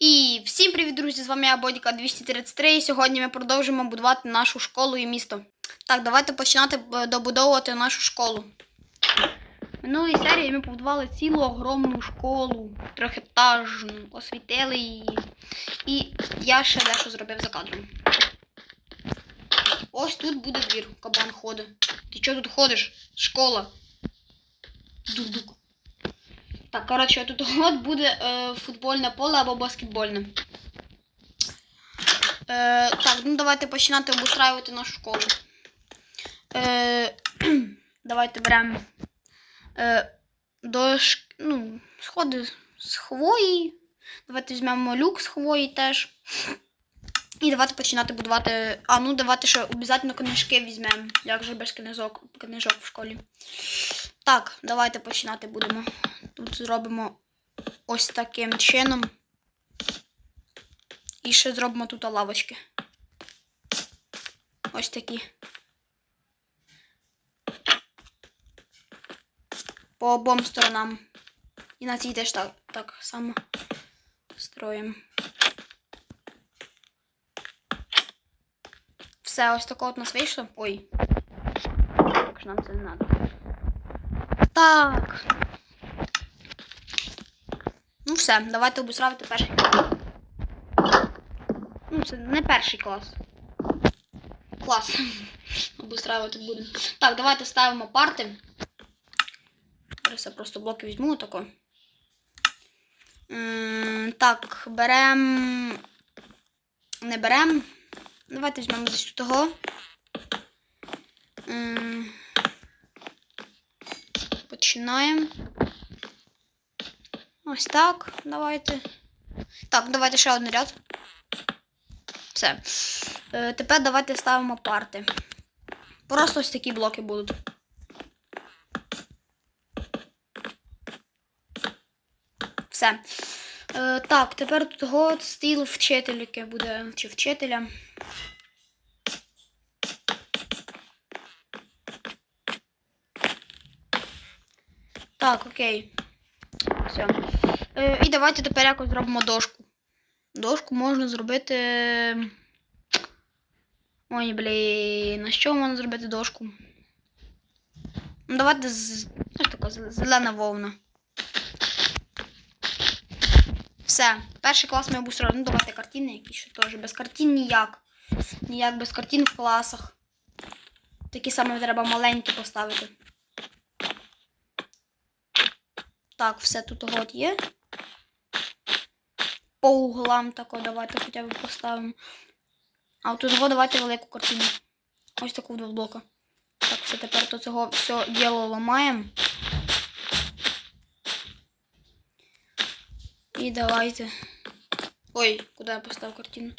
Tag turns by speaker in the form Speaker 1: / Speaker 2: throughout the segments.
Speaker 1: І всім привіт, друзі! З вами я Бодіка 233. І сьогодні ми продовжимо будувати нашу школу і місто. Так, давайте починати е, добудовувати нашу школу. В минулій серії ми побудували цілу огромну школу, трьохетажну, освітили її. І я ще дещо зробив за кадром. Ось тут буде двір, кабан ходить. Ти чого тут ходиш? Школа. Дук-дук. Так, коротше, тут от буде е, футбольне поле або баскетбольне. Е, так, ну давайте починати обустраювати нашу школу. Е, давайте беремо е, дощ, ну, сходи з хвої. Давайте візьмемо люк з хвої теж. І давайте починати будувати. А, ну давайте ще обов'язково книжки візьмемо. Як же без книжок, книжок в школі. Так, давайте починати будемо. Тут зробимо ось таким чином. І ще зробимо тут лавочки. Ось такі. По обом сторонам. І на цій теж так, так само строїмо. Все, ось таке от нас вийшло. Ой. Так нам це не треба. Так. Все, давайте обустраювати перший клас. Ну, це не перший клас. Клас. Обустраювати будемо. Так, давайте ставимо парти. Зараз я просто блоки візьму тако. М, Так, беремо. Не беремо. Давайте візьмемо десь того. Починаємо. Ось так. Давайте. Так, давайте ще один ряд. Все. Е, тепер давайте ставимо парти. Просто ось такі блоки будуть. Все. Е, так, тепер тут год стіл вчительки буде. Чи вчителя. Так, окей. Все. І давайте тепер якось зробимо дошку. Дошку можна зробити. Ой, блін, на що можна зробити дошку? Ну, давайте з. Що таке? Зелена вовна. Все, перший клас ми обустроїли. Ну, давайте картини якісь ще теж. Без картин ніяк. Ніяк без картин в класах. Такі саме треба маленькі поставити. Так, все тут от є. По углам тако давайте хоча б поставимо. А тут його давайте велику картину. Ось таку два блока. Так, все тепер до цього все діло ламаємо. І давайте. Ой, куди я поставив картину?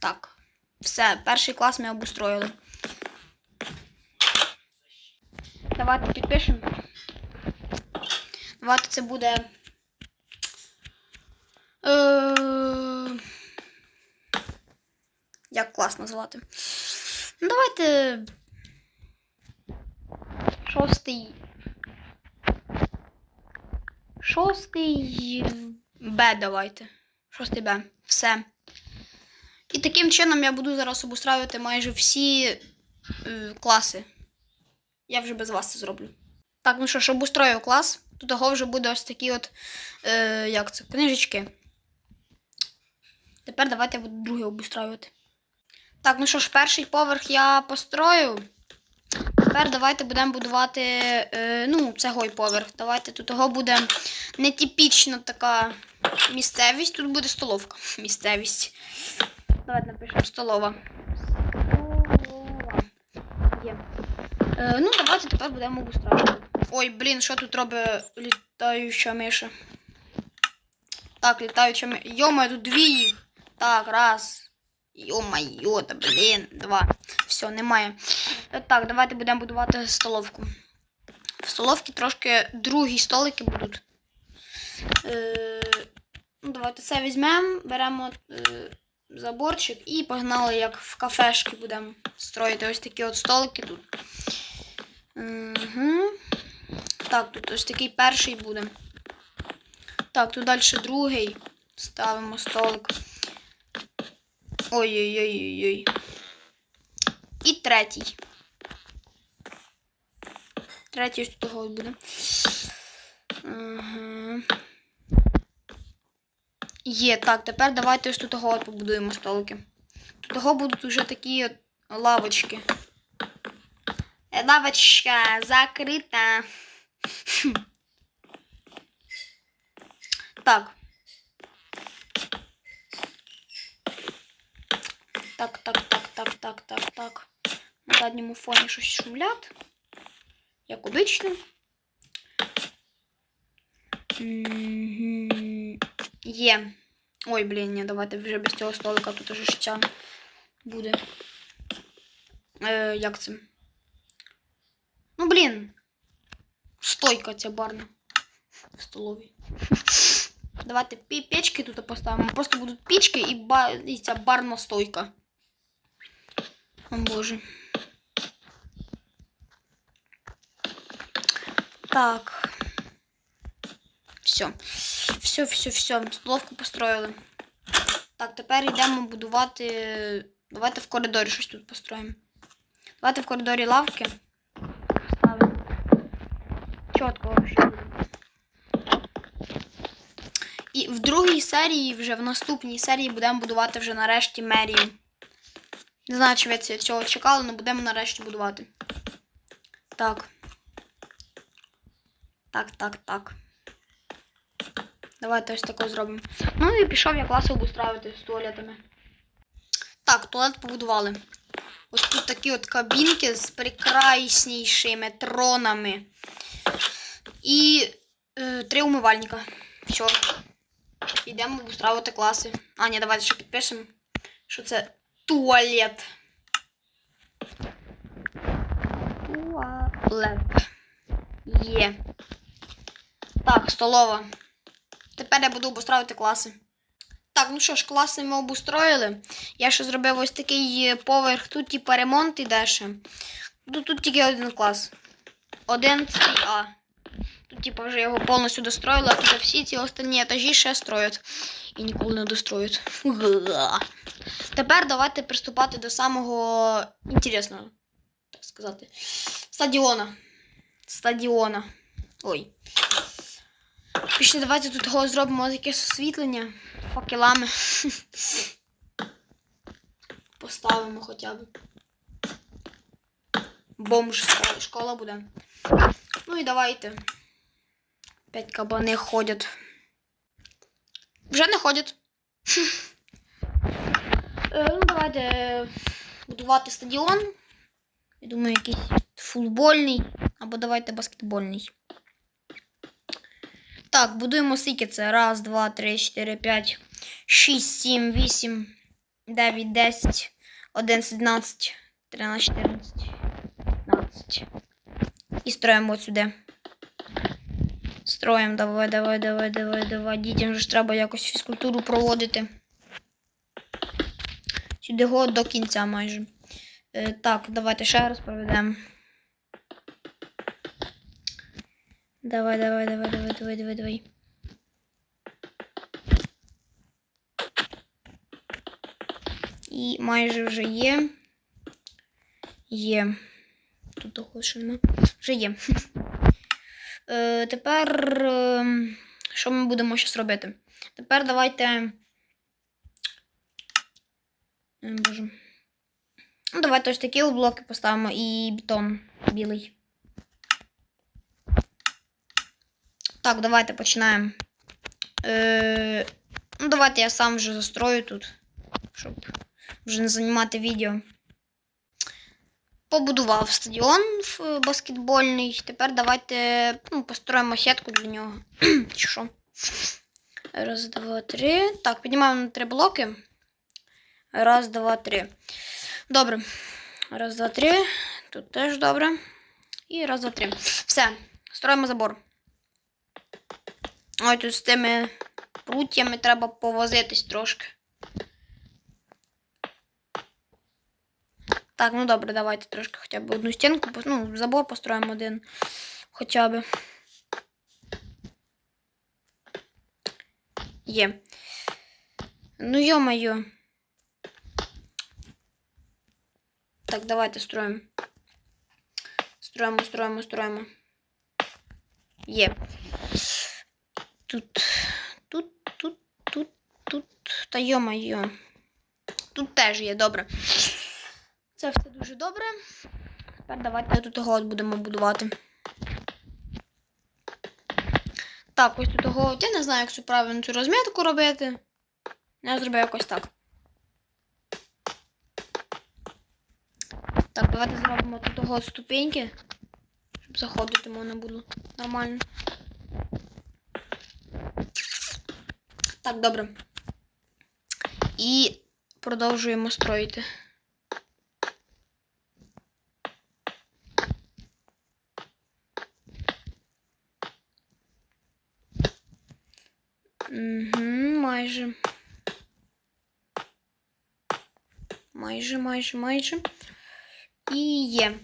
Speaker 1: Так. Все, перший клас ми обустроїли. Давайте підпишемо. Давайте це буде. Е... Як клас назвати? Ну, давайте. Шостий. Шостий Б давайте. Шостий Б. Все. І таким чином я буду зараз обустраювати майже всі е, класи. Я вже без вас це зроблю. Так, ну що ж, обустрою клас. Тут того вже буде ось такі от. Е, як це? Книжечки. Тепер давайте я буду другий обустраювати. Так, ну що ж, перший поверх я построю. Тепер давайте будемо будувати. Е, ну, цегой поверх. Давайте тут того буде нетипічна така місцевість. Тут буде столовка. Місцевість. Давайте напишемо. Столова. Є. Е, ну, давайте тепер будемо обустраювати. Ой, блін, що тут робить літаюча миша? Так, літаюча миша. Йома, тут дві їх. Так, раз. Йо-майо, та блін, два. Все, немає. Е, Так, давайте будемо будувати столовку. В столовці трошки другі столики будуть. Е, ну, давайте це візьмемо, беремо заборчик і погнали, як в кафешки будемо строїти ось такі от столики тут. Угу. Так, тут ось такий перший буде. Так, тут далі другий. Ставимо столик. Ой-ой-ой-ой-ой. І третій. Третій ось тут буде. Ага. Є, так, тепер давайте ось тут того побудуємо столики. Тут того будуть уже такі лавочки. Е, Лавочка закрита. Хм. Так. Так, так, так, так, так, так, так. На задньому фоні щось шумлять. Як обично. Мгм. Є. Ой, блін, ні, давайте вже без цього столика тут уже життя буде. Е, як це? Блін. Стойка ця барна. В столовій. Давайте печки тут поставимо. Просто будуть пічки і, ба... і ця барна стойка. О боже. Так. Все. Все, все, все. Столовку построїли. Так, тепер йдемо будувати. Давайте в коридорі щось тут построїмо. Давайте в коридорі лавки. Чітко вообще. І в другій серії, вже в наступній серії будемо будувати вже нарешті мерію. Не знаю, чи ви цього чекали, але будемо нарешті будувати. Так. Так, так, так. Давайте ось таке зробимо. Ну і пішов я класи обустраювати з туалетами. Так, туалет побудували. Ось тут такі от кабінки з прекраснішими тронами. І е, три умивальника. Все. Йдемо обустраювати класи. А, ні, давайте ще підпишемо, що це туалет. Туалет. Є. Так, столова. Тепер я буду обустраювати класи. Так, ну що ж, класи ми обустроїли. Я ще зробив ось такий е, поверх. Тут, типа, ремонт іде ще. Тут, тут тільки один клас. Один А. Тут, типа, вже його повністю достроїли, а тут всі ці останні етажі ще строять. І ніколи не достроють. Тепер давайте приступати до самого інтересного, так сказати. Стадіона. Стадіона. Ой. Пішли, давайте тут того зробимо якесь освітлення факелами. Поставимо хоча б. Бомж школа, буде. Ну і давайте. П'ять кабани ходять. Вже не ходять. Е, Ну, давайте е, будувати стадіон. Я думаю, якийсь футбольний або давайте баскетбольний. Так, будуємо скільки це. Раз, два, три, чотири, п'ять, шість, сім, вісім, дев'ять, десять, одинадцять, дванадцять, тринадцять, чотирнадцять, п'ятнадцять. І строїмо от сюди. Строїмо, давай, давай, давай, давай, давай. Дітям же ж треба якось фізкультуру проводити. Сюди го до кінця майже. Е, так, давайте ще раз проведемо. Давай, давай, давай, давай, давай, давай, давай. І майже вже є. Є. Тут нема. Вже є. Е, тепер е, що ми будемо зараз робити? Тепер давайте. Боже. Ну, давайте ось такі блоки поставимо і бетон білий. Так, давайте починаємо. Е, ну, давайте я сам вже застрою тут, щоб вже не займати відео. Побудував стадіон в- баскетбольний. Тепер давайте ну, построїмо сітку для нього. Що? Раз, два, три. Так, піднімаємо на три блоки. Раз, два, три. Добре. Раз, два, три. Тут теж добре. І раз, два, три. Все. Строїмо забор. Ой, тут з тими прутьями треба повозитись трошки. Так, ну добре, давайте трошки хоча б одну стінку, ну, забор построїмо один хоча б. Є. Ну, йо-моє. Так, давайте строїмо. Строїмо, строїмо, строїмо. Є. Тут, тут, тут, тут, тут. Та йо-моє. Тут теж є, добре. Це все дуже добре. Тепер давайте тут от будемо будувати. Так, ось тут того. Я не знаю, як цю правильно цю розмітку робити. Я зроблю якось так. Так, давайте зробимо тут того ступеньки, щоб заходити можна було нормально. Так, добре. І продовжуємо строїти. Угу, майже. Майже, майже, майже. І є.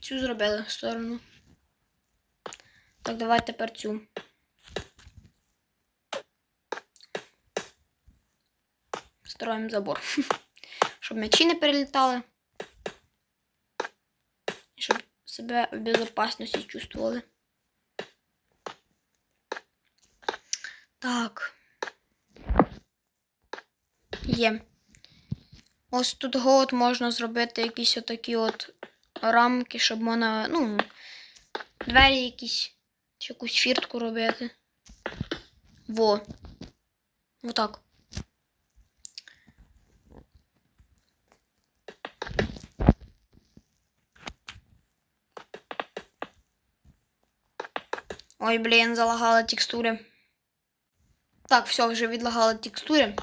Speaker 1: Цю зробили сторону. Так, давай тепер цю. Строїмо забор. Щоб м'ячі не перелітали. І щоб себе в безопасності чувствували. Так. Є. Ось тут от можна зробити якісь отакі от рамки, щоб можна, ну, двері якісь, чи якусь фіртку робити. Во. Отак. Ой, блін, залагала текстури. Так, все, вже відлагали текстури.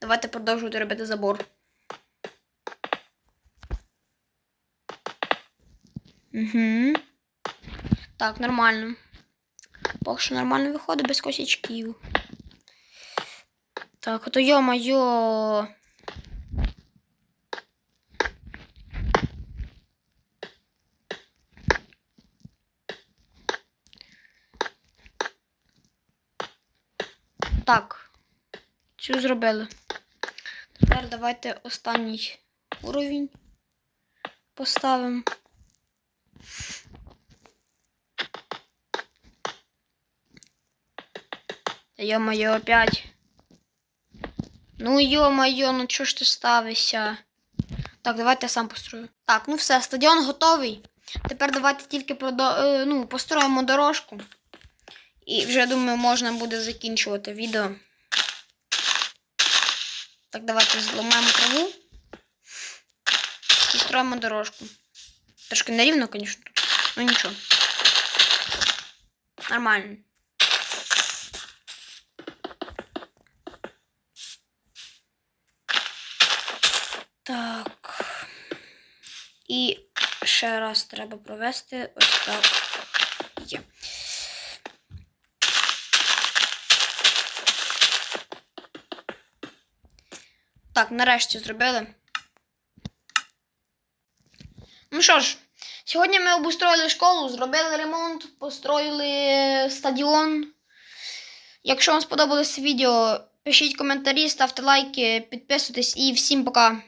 Speaker 1: Давайте продовжувати робити забор. Угу. Так, нормально. Поки що нормально виходить без косячків. Так, ото йо-моє. Так. Цю зробили Тепер давайте останній уровень поставимо. Ё-моё, опять. Ну, ё-моё, ну чого ж ти ставишся? Так, давайте я сам построю. Так, ну все, стадіон готовий. Тепер давайте тільки продо... е, ну, построїмо дорожку. І вже думаю, можна буде закінчувати відео. Так, давайте зламаємо траву. І строїмо дорожку. Трошки нерівно, звісно, тут. Ну нічого. Нормально. Так. І ще раз треба провести ось так. Є. Так, нарешті зробили. Ну що ж, сьогодні ми обустроїли школу, зробили ремонт, построїли стадіон. Якщо вам сподобалось відео, пишіть коментарі, ставте лайки, підписуйтесь і всім пока.